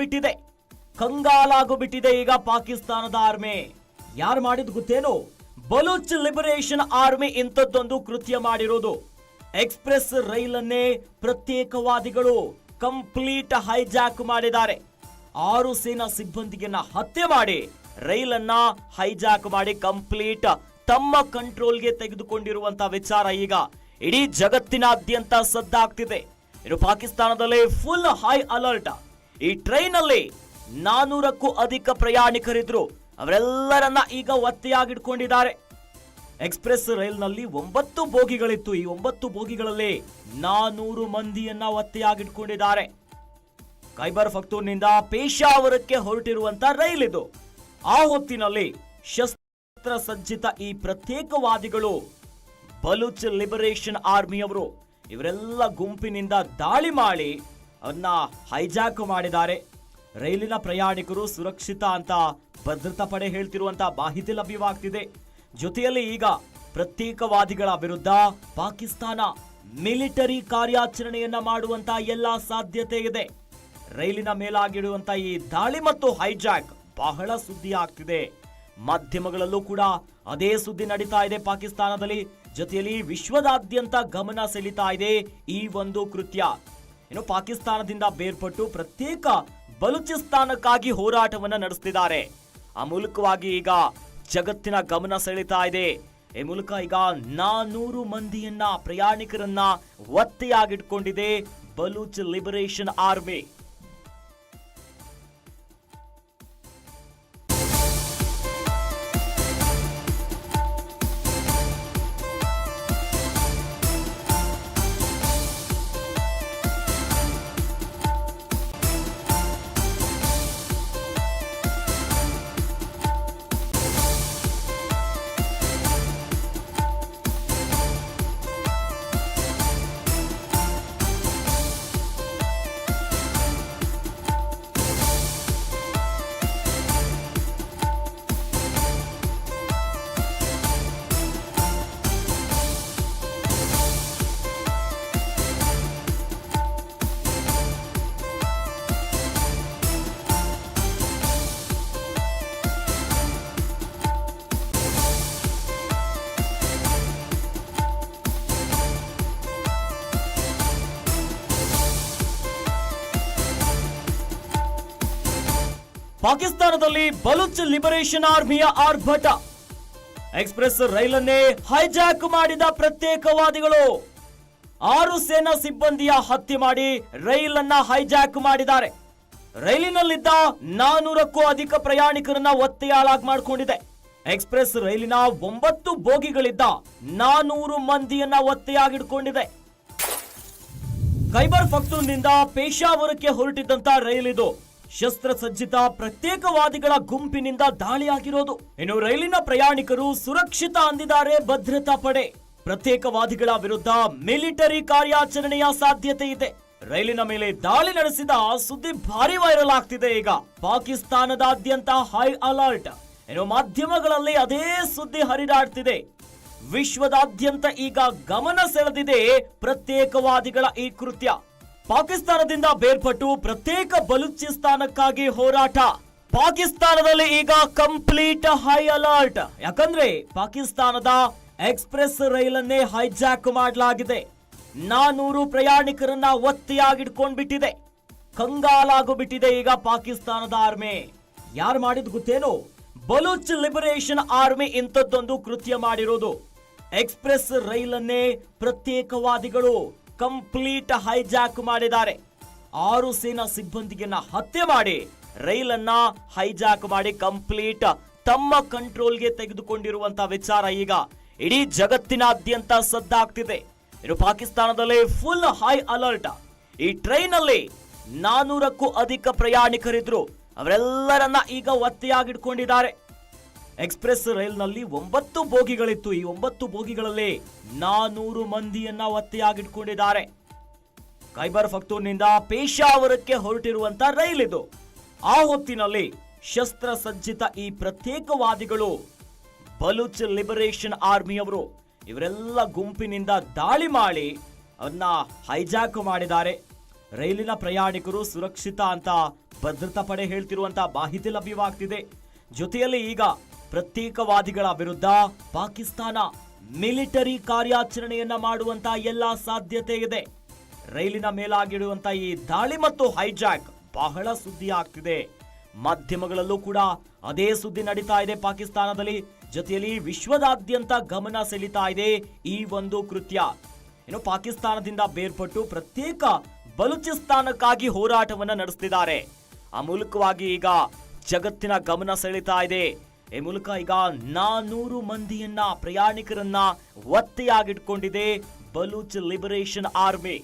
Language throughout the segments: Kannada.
ಬಿಟ್ಟಿದೆ. ಕಂಗಾಲಾಗು ಬಿಟ್ಟಿದೆ ಈಗ ಪಾಕಿಸ್ತಾನದ ಆರ್ಮಿ. ಯಾರು ಮಾಡಿದ್ ಗೊತ್ತೇನು? ಬಲೂಚ್ ಲಿಬರೇಷನ್ ಆರ್ಮಿ ಇಂಥದ್ದೊಂದು ಕೃತ್ಯ ಮಾಡಿರೋದು. ಎಕ್ಸ್ಪ್ರೆಸ್ ರೈಲನ್ನೇ ಪ್ರತ್ಯೇಕವಾದಿಗಳು ಕಂಪ್ಲೀಟ್ ಹೈಜಾಕ್ ಮಾಡಿದ್ದಾರೆ. ಆರು ಸೇನಾ ಸಿಬ್ಬಂದಿಯನ್ನ ಹತ್ಯೆ ಮಾಡಿ ರೈಲನ್ನ ಹೈಜಾಕ್ ಮಾಡಿ ಕಂಪ್ಲೀಟ್ ತಮ್ಮ ಕಂಟ್ರೋಲ್ಗೆ ತೆಗೆದುಕೊಂಡಿರುವಂತ ವಿಚಾರ ಈಗ ಇಡೀ ಜಗತ್ತಿನಾದ್ಯಂತ ಸದ್ದಾಗ್ತಿದೆ. ಇದು ಪಾಕಿಸ್ತಾನದಲ್ಲಿ ಫುಲ್ ಹೈ ಅಲರ್ಟ್ ಈ ಟ್ರೈನ್ ಅಲ್ಲಿ ನಾನೂರಕ್ಕೂ ಅಧಿಕ ಪ್ರಯಾಣಿಕರಿದ್ರು. ಅವರೆಲ್ಲರನ್ನ ಈಗ ಒತ್ತೆಯಾಗಿಟ್ಕೊಂಡಿದ್ದಾರೆ. ಎಕ್ಸ್ಪ್ರೆಸ್ ರೈಲ್ನಲ್ಲಿ ಒಂಬತ್ತು ಬೋಗಿಗಳಿತ್ತು. ಈ ಒಂಬತ್ತು ಬೋಗಿಗಳಲ್ಲಿ ನಾನೂರು ಮಂದಿಯನ್ನ ಒತ್ತೆಯಾಗಿಟ್ಕೊಂಡಿದ್ದಾರೆ. ಖೈಬರ್ ಫಕ್ತೂರ್ನಿಂದ ಪೇಶಾವರಕ್ಕೆ ಹೊರಟಿರುವಂತ ರೈಲ್ ಇದು. ಆ ಹೊತ್ತಿನಲ್ಲಿ ಶಸ್ತ್ರ ಸಜ್ಜಿತ ಈ ಪ್ರತ್ಯೇಕವಾದಿಗಳು ಬಲೂಚ್ ಲಿಬರೇಷನ್ ಆರ್ಮಿಯವರು ಇವರೆಲ್ಲ ಗುಂಪಿನಿಂದ ದಾಳಿ ಮಾಡಿ ಅವನ್ನ ಹೈಜಾಕ್ ಮಾಡಿದ್ದಾರೆ. ರೈಲಿನ ಪ್ರಯಾಣಿಕರು ಸುರಕ್ಷಿತ ಅಂತ ಭದ್ರತಾ ಪಡೆ ಹೇಳ್ತಿರುವಂತ ಮಾಹಿತಿ ಲಭ್ಯವಾಗ್ತಿದೆ. ಜೊತೆಯಲ್ಲಿ ಈಗ ಪ್ರತ್ಯೇಕವಾದಿಗಳ ವಿರುದ್ಧ ಪಾಕಿಸ್ತಾನ ಮಿಲಿಟರಿ ಕಾರ್ಯಾಚರಣೆಯನ್ನ ಮಾಡುವಂತ ಎಲ್ಲಾ ಸಾಧ್ಯತೆ ಇದೆ. ರೈಲಿನ ಮೇಲಾಗಿಡುವಂತ ಈ ದಾಳಿ ಮತ್ತು ಹೈಜಾಕ್ ಬಹಳ ಸುದ್ದಿ ಆಗ್ತಿದೆ. ಮಾಧ್ಯಮಗಳಲ್ಲೂ ಕೂಡ ಅದೇ ಸುದ್ದಿ ನಡೀತಾ ಇದೆ ಪಾಕಿಸ್ತಾನದಲ್ಲಿ. ಜೊತೆಯಲ್ಲಿ ವಿಶ್ವದಾದ್ಯಂತ ಗಮನ ಸೆಳೀತಾ ಇದೆ ಈ ಒಂದು ಕೃತ್ಯ. ಇನ್ನು ಪಾಕಿಸ್ತಾನದಿಂದ ಬೇರ್ಪಟ್ಟು ಪ್ರತ್ಯೇಕ ಬಲೂಚಿಸ್ತಾನಕ್ಕಾಗಿ ಹೋರಾಟವನ್ನ ನಡೆಸ್ತಿದ್ದಾರೆ. ಆ ಮೂಲಕವಾಗಿ ಈಗ ಜಗತ್ತಿನ ಗಮನ ಸೆಳೀತಾ ಇದೆ. ಈ ಮೂಲಕ ಈಗ ನಾನೂರು ಮಂದಿಯನ್ನ ಪ್ರಯಾಣಿಕರನ್ನ ಒತ್ತೆಯಾಗಿಟ್ಕೊಂಡಿದೆ ಬಲೂಚ್ ಲಿಬರೇಷನ್ ಆರ್ಮಿ. ಪಾಕಿಸ್ತಾನದಲ್ಲಿ ಬಲುಚ್ ಲಿಬರೇಷನ್ ಆರ್ಮಿಯ ಆರ್ಭಟ. ಎಕ್ಸ್ಪ್ರೆಸ್ ರೈಲನ್ನೇ ಹೈಜಾಕ್ ಮಾಡಿದ ಪ್ರತ್ಯೇಕವಾದಿಗಳು. ಆರು ಸೇನಾ ಸಿಬ್ಬಂದಿಯ ಹತ್ಯೆ ಮಾಡಿ ರೈಲನ್ನ ಹೈಜಾಕ್ ಮಾಡಿದ್ದಾರೆ. ರೈಲಿನಲ್ಲಿದ್ದ ನಾನೂರಕ್ಕೂ ಅಧಿಕ ಪ್ರಯಾಣಿಕರನ್ನ ಒತ್ತೆಯಾಳಾಗಿ ಮಾಡಿಕೊಂಡಿದೆ. ಎಕ್ಸ್ಪ್ರೆಸ್ ರೈಲಿನ ಒಂಬತ್ತು ಬೋಗಿಗಳಿದ್ದ ನಾನೂರು ಮಂದಿಯನ್ನ ಒತ್ತೆಯಾಗಿಡ್ಕೊಂಡಿದೆ. ಖೈಬರ್ ಪಖ್ತೂನ್ನಿಂದ ಪೇಶಾವರಕ್ಕೆ ಹೊರಟಿದ್ದಂತ ರೈಲಿದು. ಶಸ್ತ್ರಸಜ್ಜಿತ ಪ್ರತ್ಯೇಕವಾದಿಗಳ ಗುಂಪಿನಿಂದ ದಾಳಿಯಾಗಿರೋದು. ಇನ್ನು ರೈಲಿನ ಪ್ರಯಾಣಿಕರು ಸುರಕ್ಷಿತ ಅಂದಿದ್ದಾರೆ ಭದ್ರತಾ ಪಡೆ. ಪ್ರತ್ಯೇಕವಾದಿಗಳ ವಿರುದ್ಧ ಮಿಲಿಟರಿ ಕಾರ್ಯಾಚರಣೆಯ ಸಾಧ್ಯತೆ ಇದೆ. ರೈಲಿನ ಮೇಲೆ ದಾಳಿ ನಡೆಸಿದ ಸುದ್ದಿ ಭಾರಿ ವೈರಲ್ ಆಗ್ತಿದೆ ಈಗ. ಪಾಕಿಸ್ತಾನದಾದ್ಯಂತ ಹೈ ಅಲರ್ಟ್ ಇನ್ನು ಮಾಧ್ಯಮಗಳಲ್ಲಿ ಅದೇ ಸುದ್ದಿ ಹರಿದಾಡ್ತಿದೆ. ವಿಶ್ವದಾದ್ಯಂತ ಈಗ ಗಮನ ಸೆಳೆದಿದೆ ಪ್ರತ್ಯೇಕವಾದಿಗಳ ಈ ಕೃತ್ಯ. ಪಾಕಿಸ್ತಾನದಿಂದ ಬೇರ್ಪಟ್ಟು ಪ್ರತ್ಯೇಕ ಬಲೂಚಿಸ್ತಾನಕ್ಕಾಗಿ ಹೋರಾಟ. ಪಾಕಿಸ್ತಾನದಲ್ಲಿ ಈಗ ಕಂಪ್ಲೀಟ್ ಹೈ ಅಲರ್ಟ್ ಯಾಕಂದ್ರೆ ಪಾಕಿಸ್ತಾನದ ಎಕ್ಸ್ಪ್ರೆಸ್ ರೈಲನ್ನೇ ಹೈಜಾಕ್ ಮಾಡಲಾಗಿದೆ. ನಾನೂರು ಪ್ರಯಾಣಿಕರನ್ನ ಒತ್ತೆಯಾಗಿಡ್ಕೊಂಡ್ಬಿಟ್ಟಿದೆ ಕಂಗಾಲಾಗು ಬಿಟ್ಟಿದೆ ಈಗ ಪಾಕಿಸ್ತಾನದ ಆರ್ಮಿ ಯಾರು ಮಾಡಿದ್ ಗೊತ್ತೇನು? ಬಲೂಚ್ ಲಿಬರೇಷನ್ ಆರ್ಮಿ ಇಂಥದ್ದೊಂದು ಕೃತ್ಯ ಮಾಡಿರೋದು. ಎಕ್ಸ್ಪ್ರೆಸ್ ರೈಲನ್ನೇ ಪ್ರತ್ಯೇಕವಾದಿಗಳು. ಕಂಪ್ಲೀಟ್ ಹೈಜಾಕ್ ಮಾಡಿದ್ದಾರೆ. ಆರು ಸೇನಾ ಸಿಬ್ಬಂದಿಯನ್ನ ಹತ್ಯೆ ಮಾಡಿ ರೈಲನ್ನ ಹೈಜಾಕ್ ಮಾಡಿ ಕಂಪ್ಲೀಟ್ ತಮ್ಮ ಕಂಟ್ರೋಲ್ಗೆ ತೆಗೆದುಕೊಂಡಿರುವಂತಹ ವಿಚಾರ ಈಗ ಇಡೀ ಜಗತ್ತಿನಾದ್ಯಂತ ಸದ್ದಾಗ್ತಿದೆ. ಇನ್ನು ಪಾಕಿಸ್ತಾನದಲ್ಲಿ ಫುಲ್ ಹೈ ಅಲರ್ಟ್ ಈ ಟ್ರೈನ್ ಅಲ್ಲಿ ನಾನೂರಕ್ಕೂ ಅಧಿಕ ಪ್ರಯಾಣಿಕರಿದ್ರು. ಅವರೆಲ್ಲರನ್ನ ಈಗ ಒತ್ತೆಯಾಗಿಡ್ಕೊಂಡಿದ್ದಾರೆ ಎಕ್ಸ್ಪ್ರೆಸ್ ರೈಲ್ನಲ್ಲಿ ಒಂಬತ್ತು ಬೋಗಿಗಳಿತ್ತು. ಈ ಒಂಬತ್ತು ಬೋಗಿಗಳಲ್ಲಿ ನಾನೂರು ಮಂದಿಯನ್ನ ಒತ್ತೆಯಾಗಿಟ್ಕೊಂಡಿದ್ದಾರೆ. ಖೈಬರ್ ಫಕ್ತೂರ್ನಿಂದ ಪೇಶಾವರಕ್ಕೆ ಹೊರಟಿರುವಂತ ರೈಲ್ ಇದು. ಆ ಹೊತ್ತಿನಲ್ಲಿ ಶಸ್ತ್ರ ಸಜ್ಜಿತ ಈ ಪ್ರತ್ಯೇಕವಾದಿಗಳು ಬಲೂಚ್ ಲಿಬರೇಷನ್ ಆರ್ಮಿಯವರು ಇವರೆಲ್ಲ ಗುಂಪಿನಿಂದ ದಾಳಿ ಮಾಡಿ ಅವನ್ನ ಹೈಜಾಕ್ ಮಾಡಿದ್ದಾರೆ. ರೈಲಿನ ಪ್ರಯಾಣಿಕರು ಸುರಕ್ಷಿತ ಅಂತ ಭದ್ರತಾ ಪಡೆ ಹೇಳ್ತಿರುವಂತ ಮಾಹಿತಿ ಲಭ್ಯವಾಗ್ತಿದೆ. ಜೊತೆಯಲ್ಲಿ ಈಗ ಪ್ರತ್ಯೇಕವಾದಿಗಳ ವಿರುದ್ಧ ಪಾಕಿಸ್ತಾನ ಮಿಲಿಟರಿ ಕಾರ್ಯಾಚರಣೆಯನ್ನ ಮಾಡುವಂತ ಎಲ್ಲಾ ಸಾಧ್ಯತೆ ಇದೆ. ರೈಲಿನ ಮೇಲಾಗಿಡುವಂತ ಈ ದಾಳಿ ಮತ್ತು ಹೈಜಾಕ್ ಬಹಳ ಸುದ್ದಿ ಆಗ್ತಿದೆ. ಮಾಧ್ಯಮಗಳಲ್ಲೂ ಕೂಡ ಅದೇ ಸುದ್ದಿ ನಡೀತಾ ಇದೆ ಪಾಕಿಸ್ತಾನದಲ್ಲಿ. ಜೊತೆಯಲ್ಲಿ ವಿಶ್ವದಾದ್ಯಂತ ಗಮನ ಸೆಳೀತಾ ಇದೆ ಈ ಒಂದು ಕೃತ್ಯ. ಏನು ಪಾಕಿಸ್ತಾನದಿಂದ ಬೇರ್ಪಟ್ಟು ಪ್ರತ್ಯೇಕ ಬಲೂಚಿಸ್ತಾನಕ್ಕಾಗಿ ಹೋರಾಟವನ್ನ ನಡೆಸ್ತಿದ್ದಾರೆ. ಆ ಈಗ ಜಗತ್ತಿನ ಗಮನ ಸೆಳೀತಾ ಇದೆ. ಈ ಮೂಲಕ ಈಗ ನಾನೂರು ಮಂದಿಯನ್ನ ಪ್ರಯಾಣಿಕರನ್ನ ಒತ್ತೆಯಾಗಿಟ್ಕೊಂಡಿದೆ ಬಲೂಚ್ ಲಿಬರೇಷನ್ ಆರ್ಮಿ.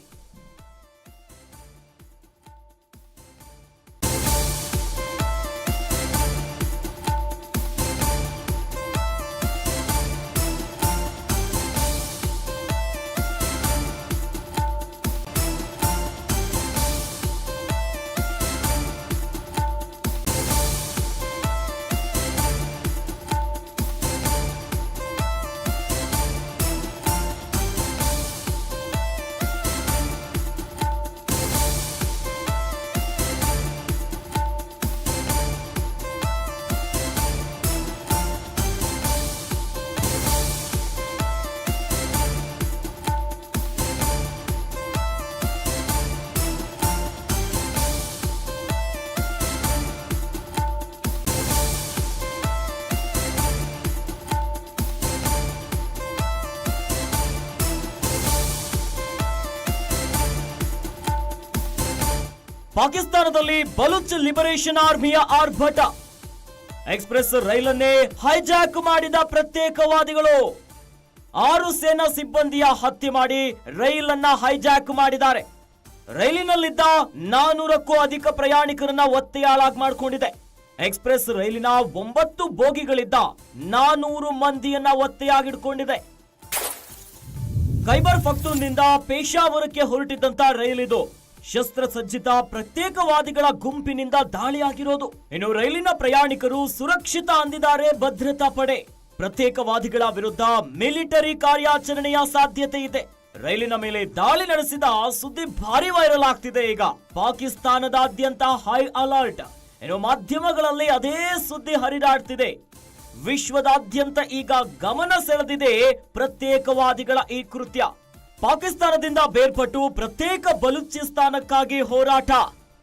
ಪಾಕಿಸ್ತಾನದಲ್ಲಿ ಬಲುಚ್ ಲಿಬರೇಷನ್ ಆರ್ಮಿಯ ಆರ್ಭಟ. ಎಕ್ಸ್ಪ್ರೆಸ್ ರೈಲನ್ನೇ ಹೈಜಾಕ್ ಮಾಡಿದ ಪ್ರತ್ಯೇಕವಾದಿಗಳು. ಆರು ಸೇನಾ ಸಿಬ್ಬಂದಿಯ ಹತ್ಯೆ ಮಾಡಿ ರೈಲನ್ನ ಹೈಜಾಕ್ ಮಾಡಿದ್ದಾರೆ. ರೈಲಿನಲ್ಲಿದ್ದ ನಾನೂರಕ್ಕೂ ಅಧಿಕ ಪ್ರಯಾಣಿಕರನ್ನ ಒತ್ತೆಯಾಳಾಗಿ ಮಾಡಿಕೊಂಡಿದೆ. ಎಕ್ಸ್ಪ್ರೆಸ್ ರೈಲಿನ ಒಂಬತ್ತು ಬೋಗಿಗಳಿದ್ದ ನಾನೂರು ಮಂದಿಯನ್ನ ಒತ್ತೆಯಾಗಿಡ್ಕೊಂಡಿದೆ. ಖೈಬರ್ ಫಕ್ತೂನ್ನಿಂದ ಪೇಶಾವರಕ್ಕೆ ಹೊರಟಿದ್ದಂತ ರೈಲಿದು. ಶಸ್ತ್ರಸಜ್ಜಿತ ಪ್ರತ್ಯೇಕವಾದಿಗಳ ಗುಂಪಿನಿಂದ ದಾಳಿಯಾಗಿರೋದು. ಇನ್ನು ರೈಲಿನ ಪ್ರಯಾಣಿಕರು ಸುರಕ್ಷಿತ ಅಂದಿದ್ದಾರೆ ಭದ್ರತಾ ಪಡೆ. ಪ್ರತ್ಯೇಕವಾದಿಗಳ ವಿರುದ್ಧ ಮಿಲಿಟರಿ ಕಾರ್ಯಾಚರಣೆಯ ಸಾಧ್ಯತೆ ಇದೆ. ರೈಲಿನ ಮೇಲೆ ದಾಳಿ ನಡೆಸಿದ ಸುದ್ದಿ ಭಾರಿ ವೈರಲ್ ಆಗ್ತಿದೆ ಈಗ. ಪಾಕಿಸ್ತಾನದಾದ್ಯಂತ ಹೈ ಅಲರ್ಟ್ ಇನ್ನು ಮಾಧ್ಯಮಗಳಲ್ಲಿ ಅದೇ ಸುದ್ದಿ ಹರಿದಾಡ್ತಿದೆ. ವಿಶ್ವದಾದ್ಯಂತ ಈಗ ಗಮನ ಸೆಳೆದಿದೆ ಪ್ರತ್ಯೇಕವಾದಿಗಳ ಈ ಕೃತ್ಯ. ಪಾಕಿಸ್ತಾನದಿಂದ ಬೇರ್ಪಟ್ಟು ಪ್ರತ್ಯೇಕ ಬಲೂಚಿಸ್ತಾನಕ್ಕಾಗಿ ಹೋರಾಟ.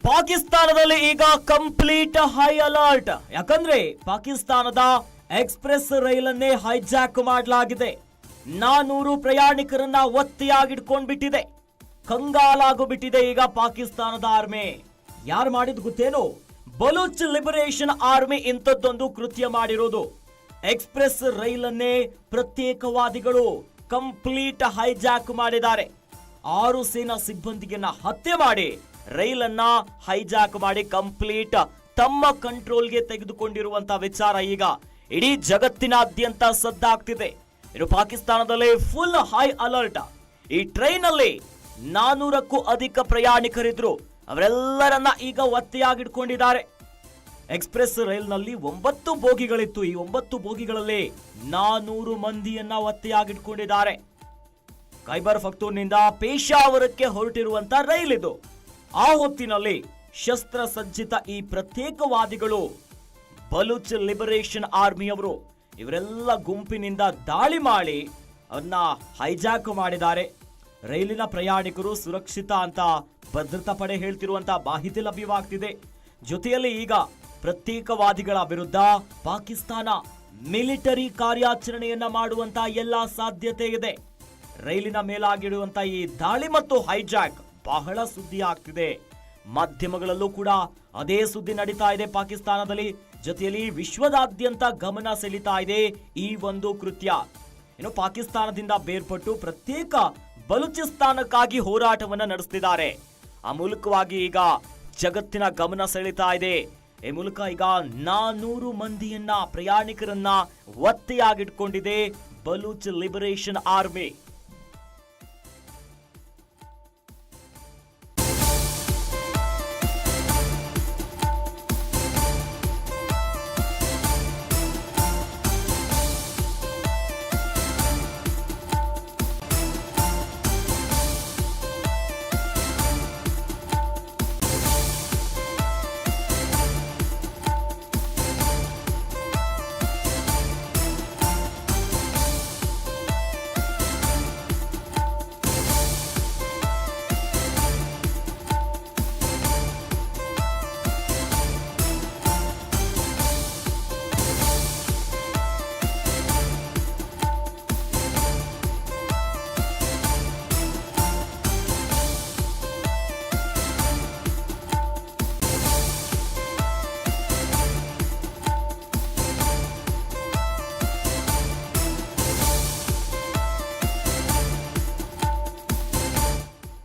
ಪಾಕಿಸ್ತಾನದಲ್ಲಿ ಈಗ ಕಂಪ್ಲೀಟ್ ಹೈ ಅಲರ್ಟ್. ಯಾಕಂದ್ರೆ ಪಾಕಿಸ್ತಾನದ ಎಕ್ಸ್ಪ್ರೆಸ್ ರೈಲನ್ನೇ ಹೈಜಾಕ್ ಮಾಡಲಾಗಿದೆ. ನಾನೂರು ಪ್ರಯಾಣಿಕರನ್ನ ಒತ್ತೆಯಾಗಿಡ್ಕೊಂಡ್ಬಿಟ್ಟಿದೆ ಕಂಗಾಲಾಗು ಬಿಟ್ಟಿದೆ ಈಗ ಪಾಕಿಸ್ತಾನದ ಆರ್ಮಿ. ಯಾರು ಮಾಡಿದ್ ಗೊತ್ತೇನು? ಬಲೂಚ್ ಲಿಬರೇಷನ್ ಆರ್ಮಿ ಇಂಥದ್ದೊಂದು ಕೃತ್ಯ ಮಾಡಿರೋದು. ಎಕ್ಸ್ಪ್ರೆಸ್ ರೈಲನ್ನೇ ಪ್ರತ್ಯೇಕವಾದಿಗಳು. ಕಂಪ್ಲೀಟ್ ಹೈಜಾಕ್ ಮಾಡಿದ್ದಾರೆ. ಆರು ಸೇನಾ ಸಿಬ್ಬಂದಿಯನ್ನ ಹತ್ಯೆ ಮಾಡಿ ರೈಲನ್ನ ಹೈಜಾಕ್ ಮಾಡಿ ಕಂಪ್ಲೀಟ್ ತಮ್ಮ ಕಂಟ್ರೋಲ್ಗೆ ತೆಗೆದುಕೊಂಡಿರುವಂತ ವಿಚಾರ ಈಗ ಇಡೀ ಜಗತ್ತಿನಾದ್ಯಂತ ಸದ್ದಾಗ್ತಿದೆ. ಇನ್ನು ಪಾಕಿಸ್ತಾನದಲ್ಲಿ ಫುಲ್ ಹೈ ಅಲರ್ಟ್ ಈ ಟ್ರೈನ್ ಅಲ್ಲಿ ನಾನೂರಕ್ಕೂ ಅಧಿಕ ಪ್ರಯಾಣಿಕರಿದ್ರು. ಅವರೆಲ್ಲರನ್ನ ಈಗ ಒತ್ತೆಯಾಗಿಡ್ಕೊಂಡಿದ್ದಾರೆ ಎಕ್ಸ್ಪ್ರೆಸ್ ರೈಲ್ನಲ್ಲಿ ಒಂಬತ್ತು ಬೋಗಿಗಳಿತ್ತು. ಈ ಒಂಬತ್ತು ಬೋಗಿಗಳಲ್ಲಿ ನಾನೂರು ಮಂದಿಯನ್ನ ಒತ್ತೆಯಾಗಿಟ್ಕೊಂಡಿದ್ದಾರೆ. ಖೈಬರ್ ಫಕ್ತೂರ್ನಿಂದ ಪೇಶಾವರಕ್ಕೆ ಹೊರಟಿರುವಂತ ರೈಲ್ ಇದು ಆ ಹೊತ್ತಿನಲ್ಲಿ ಶಸ್ತ್ರಸಜ್ಜಿತ ಈ ಪ್ರತ್ಯೇಕವಾದಿಗಳು ಬಲೂಚ್ ಲಿಬರೇಷನ್ ಆರ್ಮಿಯವರು ಇವರೆಲ್ಲ ಗುಂಪಿನಿಂದ ದಾಳಿ ಮಾಡಿ ಅವನ್ನ ಹೈಜಾಕ್ ಮಾಡಿದ್ದಾರೆ. ರೈಲಿನ ಪ್ರಯಾಣಿಕರು ಸುರಕ್ಷಿತ ಅಂತ ಭದ್ರತಾ ಪಡೆ ಹೇಳ್ತಿರುವಂತ ಮಾಹಿತಿ ಲಭ್ಯವಾಗ್ತಿದೆ. ಜೊತೆಯಲ್ಲಿ ಈಗ ಪ್ರತ್ಯೇಕವಾದಿಗಳ ವಿರುದ್ಧ ಪಾಕಿಸ್ತಾನ ಮಿಲಿಟರಿ ಕಾರ್ಯಾಚರಣೆಯನ್ನ ಮಾಡುವಂತ ಎಲ್ಲಾ ಸಾಧ್ಯತೆ ಇದೆ. ರೈಲಿನ ಮೇಲಾಗಿಡುವಂತ ಈ ದಾಳಿ ಮತ್ತು ಹೈಜಾಕ್ ಬಹಳ ಸುದ್ದಿ ಆಗ್ತಿದೆ. ಮಾಧ್ಯಮಗಳಲ್ಲೂ ಕೂಡ ಅದೇ ಸುದ್ದಿ ನಡೀತಾ ಇದೆ ಪಾಕಿಸ್ತಾನದಲ್ಲಿ. ಜೊತೆಯಲ್ಲಿ ವಿಶ್ವದಾದ್ಯಂತ ಗಮನ ಸೆಳೀತಾ ಇದೆ ಈ ಒಂದು ಕೃತ್ಯ. ಏನು ಪಾಕಿಸ್ತಾನದಿಂದ ಬೇರ್ಪಟ್ಟು ಪ್ರತ್ಯೇಕ ಬಲೂಚಿಸ್ತಾನಕ್ಕಾಗಿ ಹೋರಾಟವನ್ನ ನಡೆಸ್ತಿದ್ದಾರೆ. ಆ ಈಗ ಜಗತ್ತಿನ ಗಮನ ಸೆಳೀತಾ ಇದೆ. ಈ ಮೂಲಕ ಈಗ ನಾನೂರು ಮಂದಿಯನ್ನ ಪ್ರಯಾಣಿಕರನ್ನ ಒತ್ತೆಯಾಗಿಟ್ಕೊಂಡಿದೆ ಬಲೂಚ್ ಲಿಬರೇಷನ್ ಆರ್ಮಿ.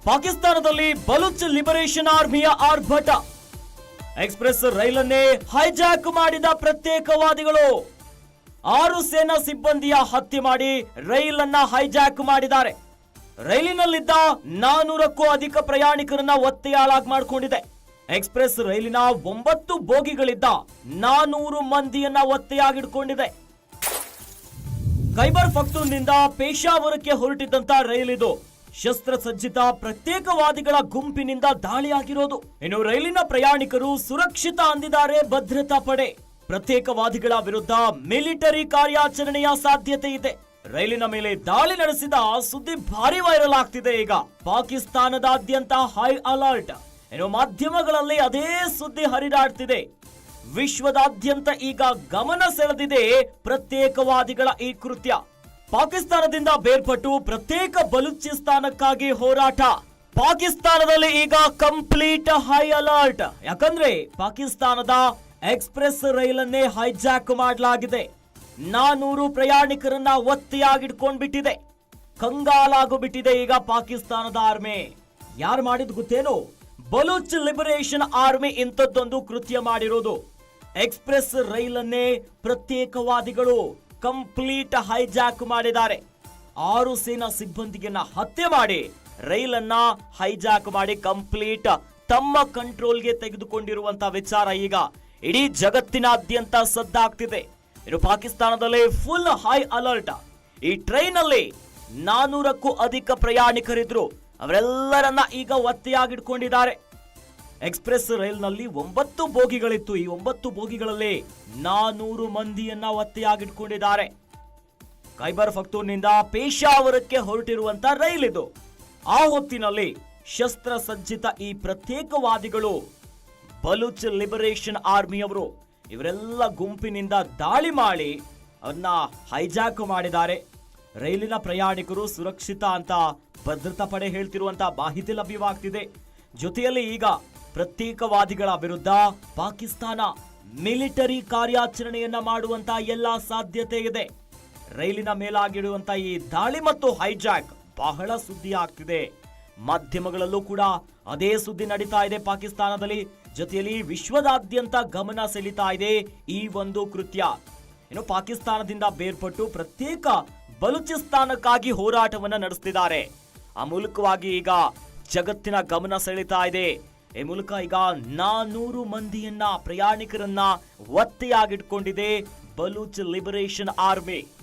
ಪಾಕಿಸ್ತಾನದಲ್ಲಿ ಬಲುಚ್ ಲಿಬರೇಷನ್ ಆರ್ಮಿಯ ಆರ್ಭಟ. ಎಕ್ಸ್ಪ್ರೆಸ್ ರೈಲನ್ನೇ ಹೈಜಾಕ್ ಮಾಡಿದ ಪ್ರತ್ಯೇಕವಾದಿಗಳು. ಆರು ಸೇನಾ ಸಿಬ್ಬಂದಿಯ ಹತ್ಯೆ ಮಾಡಿ ರೈಲನ್ನ ಹೈಜಾಕ್ ಮಾಡಿದ್ದಾರೆ. ರೈಲಿನಲ್ಲಿದ್ದ ನಾನೂರಕ್ಕೂ ಅಧಿಕ ಪ್ರಯಾಣಿಕರನ್ನ ಒತ್ತೆಯಾಳಾಗಿ ಮಾಡಿಕೊಂಡಿದೆ. ಎಕ್ಸ್ಪ್ರೆಸ್ ರೈಲಿನ ಒಂಬತ್ತು ಬೋಗಿಗಳಿದ್ದ ನಾನೂರು ಮಂದಿಯನ್ನ ಒತ್ತೆಯಾಗಿಡ್ಕೊಂಡಿದೆ. ಖೈಬರ್ ಫಕ್ತೂನ್ನಿಂದ ಪೇಶಾವರಕ್ಕೆ ಹೊರಟಿದ್ದಂತ ರೈಲಿದು. ಶಸ್ತ್ರಸಜ್ಜಿತ ಪ್ರತ್ಯೇಕವಾದಿಗಳ ಗುಂಪಿನಿಂದ ದಾಳಿಯಾಗಿರೋದು. ಇನ್ನು ರೈಲಿನ ಪ್ರಯಾಣಿಕರು ಸುರಕ್ಷಿತ ಅಂದಿದ್ದಾರೆ ಭದ್ರತಾ ಪಡೆ. ಪ್ರತ್ಯೇಕವಾದಿಗಳ ವಿರುದ್ಧ ಮಿಲಿಟರಿ ಕಾರ್ಯಾಚರಣೆಯ ಸಾಧ್ಯತೆ ಇದೆ. ರೈಲಿನ ಮೇಲೆ ದಾಳಿ ನಡೆಸಿದ ಸುದ್ದಿ ಭಾರಿ ವೈರಲ್ ಆಗ್ತಿದೆ ಈಗ. ಪಾಕಿಸ್ತಾನದಾದ್ಯಂತ ಹೈ ಅಲರ್ಟ್. ಇನ್ನು ಮಾಧ್ಯಮಗಳಲ್ಲಿ ಅದೇ ಸುದ್ದಿ ಹರಿದಾಡ್ತಿದೆ. ವಿಶ್ವದಾದ್ಯಂತ ಈಗ ಗಮನ ಸೆಳೆದಿದೆ ಪ್ರತ್ಯೇಕವಾದಿಗಳ ಈ ಕೃತ್ಯ. ಪಾಕಿಸ್ತಾನದಿಂದ ಬೇರ್ಪಟ್ಟು ಪ್ರತ್ಯೇಕ ಬಲೂಚಿಸ್ತಾನಕ್ಕಾಗಿ ಹೋರಾಟ. ಪಾಕಿಸ್ತಾನದಲ್ಲಿ ಈಗ ಕಂಪ್ಲೀಟ್ ಹೈ ಅಲರ್ಟ್. ಯಾಕಂದ್ರೆ ಪಾಕಿಸ್ತಾನದ ಎಕ್ಸ್ಪ್ರೆಸ್ ರೈಲನ್ನೇ ಹೈಜಾಕ್ ಮಾಡಲಾಗಿದೆ. ನಾನೂರು ಪ್ರಯಾಣಿಕರನ್ನ ಒತ್ತೆಯಾಗಿಡ್ಕೊಂಡ್ಬಿಟ್ಟಿದೆ ಕಂಗಾಲಾಗೋಬಿಟ್ಟಿದೆ ಈಗ ಪಾಕಿಸ್ತಾನದ ಆರ್ಮಿ. ಯಾರು ಮಾಡಿದ್ ಗೊತ್ತೇನು? ಬಲೂಚ್ ಲಿಬರೇಷನ್ ಆರ್ಮಿ ಇಂಥದ್ದೊಂದು ಕೃತ್ಯ ಮಾಡಿರೋದು. ಎಕ್ಸ್ಪ್ರೆಸ್ ರೈಲನ್ನೇ ಪ್ರತ್ಯೇಕವಾದಿಗಳು. ಕಂಪ್ಲೀಟ್ ಹೈಜಾಕ್ ಮಾಡಿದ್ದಾರೆ. ಆರು ಸೇನಾ ಸಿಬ್ಬಂದಿಯನ್ನ ಹತ್ಯೆ ಮಾಡಿ ರೈಲನ್ನ ಹೈಜಾಕ್ ಮಾಡಿ ಕಂಪ್ಲೀಟ್ ತಮ್ಮ ಕಂಟ್ರೋಲ್ಗೆ ತೆಗೆದುಕೊಂಡಿರುವಂತ ವಿಚಾರ ಈಗ ಇಡೀ ಜಗತ್ತಿನಾದ್ಯಂತ ಸದ್ದಾಗ್ತಿದೆ. ಇದು ಪಾಕಿಸ್ತಾನದಲ್ಲಿ ಫುಲ್ ಹೈ ಅಲರ್ಟ್ ಈ ಟ್ರೈನ್ ಅಲ್ಲಿ ನಾನೂರಕ್ಕೂ ಅಧಿಕ ಪ್ರಯಾಣಿಕರಿದ್ರು. ಅವರೆಲ್ಲರನ್ನ ಈಗ ಒತ್ತೆಯಾಗಿಡ್ಕೊಂಡಿದ್ದಾರೆ ಎಕ್ಸ್ಪ್ರೆಸ್ ರೈಲ್ನಲ್ಲಿ ಒಂಬತ್ತು ಬೋಗಿಗಳಿತ್ತು. ಈ ಒಂಬತ್ತು ಬೋಗಿಗಳಲ್ಲಿ ನಾನೂರು ಮಂದಿಯನ್ನ ಒತ್ತೆಯಾಗಿಟ್ಕೊಂಡಿದ್ದಾರೆ. ಖೈಬರ್ ಫಕ್ತೂರ್ನಿಂದ ಪೇಶಾವರಕ್ಕೆ ಹೊರಟಿರುವಂತ ರೈಲ್ ಇದು. ಆ ಹೊತ್ತಿನಲ್ಲಿ ಶಸ್ತ್ರಸಜ್ಜಿತ ಈ ಪ್ರತ್ಯೇಕವಾದಿಗಳು ಬಲೂಚ್ ಲಿಬರೇಷನ್ ಆರ್ಮಿಯವರು ಇವರೆಲ್ಲ ಗುಂಪಿನಿಂದ ದಾಳಿ ಮಾಡಿ ಅವನ್ನ ಹೈಜಾಕ್ ಮಾಡಿದ್ದಾರೆ. ರೈಲಿನ ಪ್ರಯಾಣಿಕರು ಸುರಕ್ಷಿತ ಅಂತ ಭದ್ರತಾ ಪಡೆ ಹೇಳ್ತಿರುವಂತ ಮಾಹಿತಿ ಲಭ್ಯವಾಗ್ತಿದೆ. ಜೊತೆಯಲ್ಲಿ ಈಗ ಪ್ರತ್ಯೇಕವಾದಿಗಳ ವಿರುದ್ಧ ಪಾಕಿಸ್ತಾನ ಮಿಲಿಟರಿ ಕಾರ್ಯಾಚರಣೆಯನ್ನ ಮಾಡುವಂತ ಎಲ್ಲಾ ಸಾಧ್ಯತೆ ಇದೆ. ರೈಲಿನ ಮೇಲಾಗಿಡುವಂತ ಈ ದಾಳಿ ಮತ್ತು ಹೈಜಾಕ್ ಬಹಳ ಸುದ್ದಿ ಆಗ್ತಿದೆ. ಮಾಧ್ಯಮಗಳಲ್ಲೂ ಕೂಡ ಅದೇ ಸುದ್ದಿ ನಡೀತಾ ಇದೆ ಪಾಕಿಸ್ತಾನದಲ್ಲಿ. ಜೊತೆಯಲ್ಲಿ ವಿಶ್ವದಾದ್ಯಂತ ಗಮನ ಸೆಳೀತಾ ಇದೆ ಈ ಒಂದು ಕೃತ್ಯ. ಇನ್ನು ಪಾಕಿಸ್ತಾನದಿಂದ ಬೇರ್ಪಟ್ಟು ಪ್ರತ್ಯೇಕ ಬಲೂಚಿಸ್ತಾನಕ್ಕಾಗಿ ಹೋರಾಟವನ್ನ ನಡೆಸ್ತಿದ್ದಾರೆ. ಆ ಈಗ ಜಗತ್ತಿನ ಗಮನ ಸೆಳೀತಾ ಇದೆ. ಈ ಮೂಲಕ ಈಗ ನಾನೂರು ಮಂದಿಯನ್ನ ಪ್ರಯಾಣಿಕರನ್ನ ಒತ್ತೆಯಾಗಿಟ್ಕೊಂಡಿದೆ. Baloch liberation army.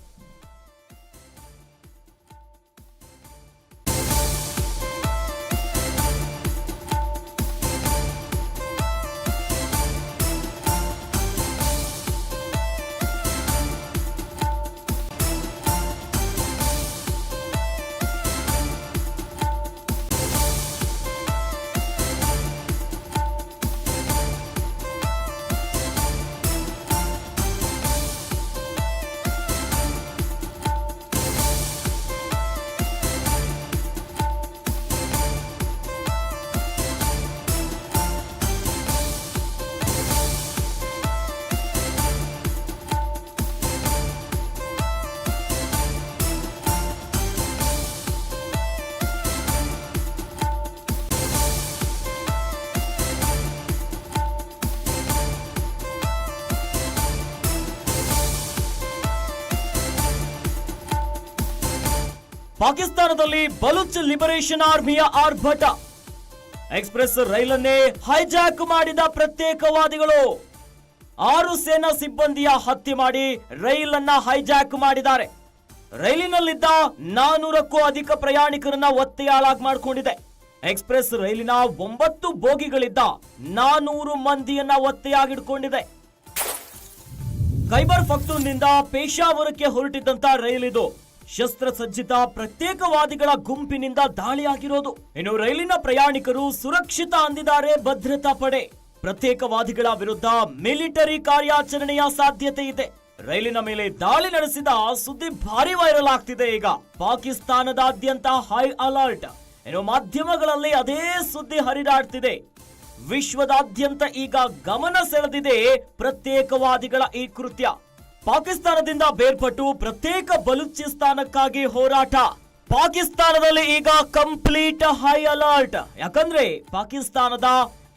ಪಾಕಿಸ್ತಾನದಲ್ಲಿ ಬಲೂಚ್ ಲಿಬರೇಷನ್ ಆರ್ಮಿಯ ಆರ್ಭಟ. ಎಕ್ಸ್ಪ್ರೆಸ್ ರೈಲನ್ನೇ ಹೈಜಾಕ್ ಮಾಡಿದ ಪ್ರತ್ಯೇಕವಾದಿಗಳು. ಆರು ಸೇನಾ ಸಿಬ್ಬಂದಿಯ ಹತ್ಯೆ ಮಾಡಿ ರೈಲನ್ನ ಹೈಜಾಕ್ ಮಾಡಿದ್ದಾರೆ. ರೈಲಿನಲ್ಲಿದ್ದ ನಾನೂರಕ್ಕೂ ಅಧಿಕ ಪ್ರಯಾಣಿಕರನ್ನ ಒತ್ತೆಯಾಳಾಗಿ ಮಾಡಿಕೊಂಡಿದೆ. ಎಕ್ಸ್ಪ್ರೆಸ್ ರೈಲಿನ ಒಂಬತ್ತು ಬೋಗಿಗಳಿದ್ದ ನಾನೂರು ಮಂದಿಯನ್ನ ಒತ್ತೆಯಾಗಿಡ್ಕೊಂಡಿದೆ. ಖೈಬರ್ ಪಖ್ತೂನ್ನಿಂದ ಪೇಶಾವರಕ್ಕೆ ಹೊರಟಿದ್ದಂತ ರೈಲಿದು. ಶಸ್ತ್ರಸಜ್ಜಿತ ಪ್ರತ್ಯೇಕವಾದಿಗಳ ಗುಂಪಿನಿಂದ ದಾಳಿಯಾಗಿರೋದು. ಇನ್ನು ರೈಲಿನ ಪ್ರಯಾಣಿಕರು ಸುರಕ್ಷಿತ ಅಂದಿದ್ದಾರೆ ಭದ್ರತಾ ಪಡೆ. ಪ್ರತ್ಯೇಕವಾದಿಗಳ ವಿರುದ್ಧ ಮಿಲಿಟರಿ ಕಾರ್ಯಾಚರಣೆಯ ಸಾಧ್ಯತೆ ಇದೆ. ರೈಲಿನ ಮೇಲೆ ದಾಳಿ ನಡೆಸಿದ ಸುದ್ದಿ ಭಾರಿ ವೈರಲ್ ಆಗ್ತಿದೆ ಈಗ. ಪಾಕಿಸ್ತಾನದಾದ್ಯಂತ ಹೈ ಅಲರ್ಟ್ ಇನ್ನು ಮಾಧ್ಯಮಗಳಲ್ಲಿ ಅದೇ ಸುದ್ದಿ ಹರಿದಾಡ್ತಿದೆ. ವಿಶ್ವದಾದ್ಯಂತ ಈಗ ಗಮನ ಸೆಳೆದಿದೆ ಪ್ರತ್ಯೇಕವಾದಿಗಳ ಈ ಕೃತ್ಯ. ಪಾಕಿಸ್ತಾನದಿಂದ ಬೇರ್ಪಟ್ಟು ಪ್ರತ್ಯೇಕ ಬಲೂಚಿಸ್ತಾನಕ್ಕಾಗಿ ಹೋರಾಟ. ಪಾಕಿಸ್ತಾನದಲ್ಲಿ ಈಗ ಕಂಪ್ಲೀಟ್ ಹೈ ಅಲರ್ಟ್ ಯಾಕಂದ್ರೆ ಪಾಕಿಸ್ತಾನದ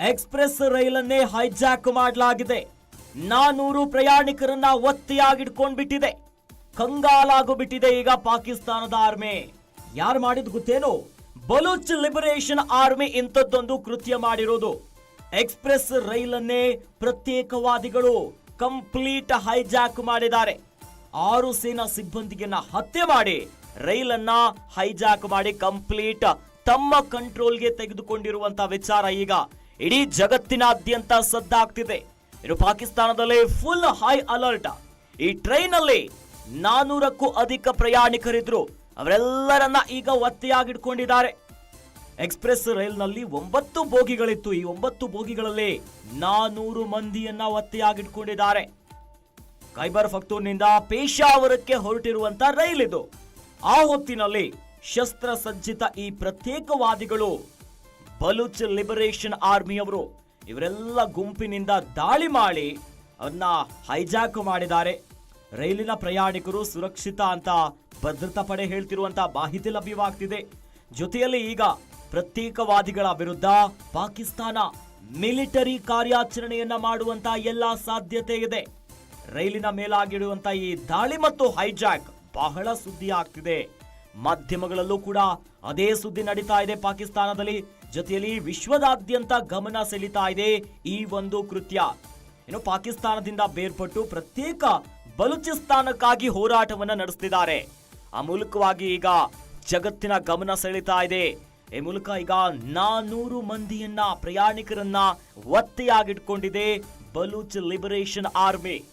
ಎಕ್ಸ್ಪ್ರೆಸ್ ರೈಲನ್ನೇ ಹೈಜಾಕ್ ಮಾಡಲಾಗಿದೆ. ನಾನೂರು ಪ್ರಯಾಣಿಕರನ್ನ ಒತ್ತೆಯಾಗಿಡ್ಕೊಂಡ್ಬಿಟ್ಟಿದೆ ಕಂಗಾಲಾಗು ಬಿಟ್ಟಿದೆ ಈಗ ಪಾಕಿಸ್ತಾನದ ಆರ್ಮಿ ಯಾರು ಮಾಡಿದ್ ಗೊತ್ತೇನು? ಬಲೂಚ್ ಲಿಬರೇಷನ್ ಆರ್ಮಿ ಇಂಥದ್ದೊಂದು ಕೃತ್ಯ ಮಾಡಿರೋದು. ಎಕ್ಸ್ಪ್ರೆಸ್ ರೈಲನ್ನೇ ಪ್ರತ್ಯೇಕವಾದಿಗಳು. ಕಂಪ್ಲೀಟ್ ಹೈಜಾಕ್ ಮಾಡಿದ್ದಾರೆ. ಆರು ಸೇನಾ ಸಿಬ್ಬಂದಿಯನ್ನ ಹತ್ಯೆ ಮಾಡಿ ರೈಲನ್ನ ಹೈಜಾಕ್ ಮಾಡಿ ಕಂಪ್ಲೀಟ್ ತಮ್ಮ ಕಂಟ್ರೋಲ್ಗೆ ತೆಗೆದುಕೊಂಡಿರುವಂತ ವಿಚಾರ ಈಗ ಇಡೀ ಜಗತ್ತಿನಾದ್ಯಂತ ಸದ್ದಾಗ್ತಿದೆ. ಇನ್ನು ಪಾಕಿಸ್ತಾನದಲ್ಲಿ ಫುಲ್ ಹೈ ಅಲರ್ಟ್ ಈ ಟ್ರೈನ್ ಅಲ್ಲಿ ನಾನೂರಕ್ಕೂ ಅಧಿಕ ಪ್ರಯಾಣಿಕರಿದ್ರು. ಅವರೆಲ್ಲರನ್ನ ಈಗ ಒತ್ತೆಯಾಗಿಡ್ಕೊಂಡಿದ್ದಾರೆ ಎಕ್ಸ್ಪ್ರೆಸ್ ರೈಲ್ನಲ್ಲಿ ಒಂಬತ್ತು ಬೋಗಿಗಳಿತ್ತು. ಈ ಒಂಬತ್ತು ಬೋಗಿಗಳಲ್ಲಿ ನಾನೂರು ಮಂದಿಯನ್ನ ಒತ್ತೆಯಾಗಿಟ್ಕೊಂಡಿದ್ದಾರೆ. ಖೈಬರ್ ಫಕ್ತೂರ್ನಿಂದ ಪೇಶಾವರಕ್ಕೆ ಹೊರಟಿರುವಂತ ರೈಲ್ ಇದು. ಆ ಹೊತ್ತಿನಲ್ಲಿ ಶಸ್ತ್ರಸಜ್ಜಿತ ಈ ಪ್ರತ್ಯೇಕವಾದಿಗಳು ಬಲೂಚ್ ಲಿಬರೇಷನ್ ಆರ್ಮಿಯವರು ಇವರೆಲ್ಲ ಗುಂಪಿನಿಂದ ದಾಳಿ ಮಾಡಿ ಅವನ್ನ ಹೈಜಾಕ್ ಮಾಡಿದ್ದಾರೆ. ರೈಲಿನ ಪ್ರಯಾಣಿಕರು ಸುರಕ್ಷಿತ ಅಂತ ಭದ್ರತಾ ಪಡೆ ಹೇಳ್ತಿರುವಂತ ಮಾಹಿತಿ ಲಭ್ಯವಾಗ್ತಿದೆ. ಜೊತೆಯಲ್ಲಿ ಈಗ ಪ್ರತ್ಯೇಕವಾದಿಗಳ ವಿರುದ್ಧ ಪಾಕಿಸ್ತಾನ ಮಿಲಿಟರಿ ಕಾರ್ಯಾಚರಣೆಯನ್ನ ಮಾಡುವಂತ ಎಲ್ಲಾ ಸಾಧ್ಯತೆ ಇದೆ. ರೈಲಿನ ಮೇಲಾಗಿಡುವಂತ ಈ ದಾಳಿ ಮತ್ತು ಹೈಜಾಕ್ ಬಹಳ ಸುದ್ದಿ ಆಗ್ತಿದೆ. ಮಾಧ್ಯಮಗಳಲ್ಲೂ ಕೂಡ ಅದೇ ಸುದ್ದಿ ನಡೀತಾ ಇದೆ ಪಾಕಿಸ್ತಾನದಲ್ಲಿ. ಜೊತೆಯಲ್ಲಿ ವಿಶ್ವದಾದ್ಯಂತ ಗಮನ ಸೆಳೀತಾ ಇದೆ ಈ ಒಂದು ಕೃತ್ಯ. ಇನ್ನು ಪಾಕಿಸ್ತಾನದಿಂದ ಬೇರ್ಪಟ್ಟು ಪ್ರತ್ಯೇಕ ಬಲೂಚಿಸ್ತಾನಕ್ಕಾಗಿ ಹೋರಾಟವನ್ನ ನಡೆಸ್ತಿದ್ದಾರೆ. ಆ ಈಗ ಜಗತ್ತಿನ ಗಮನ ಸೆಳೀತಾ ಇದೆ. ಈ ಮೂಲಕ ಈಗ ನಾನೂರು ಮಂದಿಯನ್ನ ಪ್ರಯಾಣಿಕರನ್ನ ಒತ್ತೆಯಾಗಿಟ್ಕೊಂಡಿದೆ. Baloch liberation army.